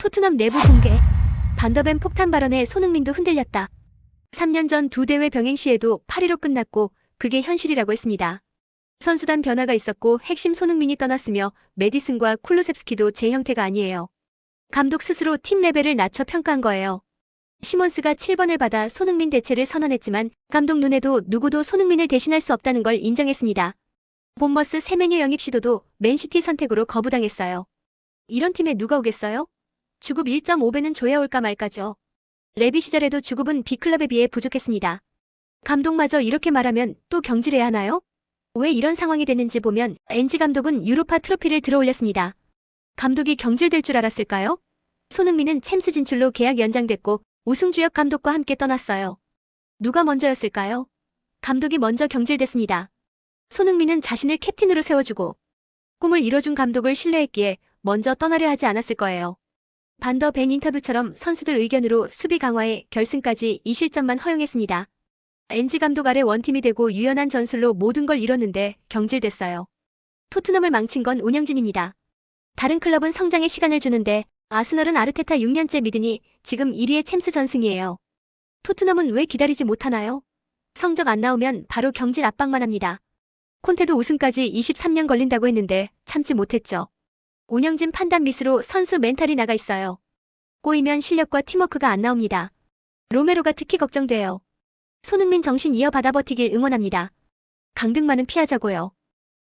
토트넘 내부 공개. 반더벤 폭탄 발언에 손흥민도 흔들렸다. 3년 전 두 대회 병행 시에도 8위로 끝났고 그게 현실이라고 했습니다. 선수단 변화가 있었고 핵심 손흥민이 떠났으며 메디슨과 쿨루셉스키도 제 형태가 아니에요. 감독 스스로 팀 레벨을 낮춰 평가한 거예요. 시몬스가 7번을 받아 손흥민 대체를 선언했지만 감독 눈에도 누구도 손흥민을 대신할 수 없다는 걸 인정했습니다. 본머스 세메뉴 영입 시도도 맨시티 선택으로 거부당했어요. 이런 팀에 누가 오겠어요? 주급 1.5배는 줘야 올까 말까죠. 레비 시절에도 주급은 B클럽에 비해 부족했습니다. 감독마저 이렇게 말하면 또 경질해야 하나요? 왜 이런 상황이 됐는지 보면 엔지 감독은 유로파 트로피를 들어올렸습니다. 감독이 경질될 줄 알았을까요? 손흥민은 챔스 진출로 계약 연장됐고 우승주역 감독과 함께 떠났어요. 누가 먼저였을까요? 감독이 먼저 경질됐습니다. 손흥민은 자신을 캡틴으로 세워주고 꿈을 이뤄준 감독을 신뢰했기에 먼저 떠나려 하지 않았을 거예요. 반더 벤 인터뷰처럼 선수들 의견으로 수비 강화에 결승까지 이 실점만 허용했습니다. 엔지 감독 아래 원팀이 되고 유연한 전술로 모든 걸 이뤘는데 경질됐어요. 토트넘을 망친 건 운영진입니다. 다른 클럽은 성장의 시간을 주는데 아스널은 아르테타 6년째 믿으니 지금 1위의 챔스 전승이에요. 토트넘은 왜 기다리지 못하나요? 성적 안 나오면 바로 경질 압박만 합니다. 콘테도 우승까지 23년 걸린다고 했는데 참지 못했죠. 운영진 판단 미스로 선수 멘탈이 나가 있어요. 꼬이면 실력과 팀워크가 안 나옵니다. 로메로가 특히 걱정돼요. 손흥민 정신 이어받아 버티길 응원합니다. 강등만은 피하자고요.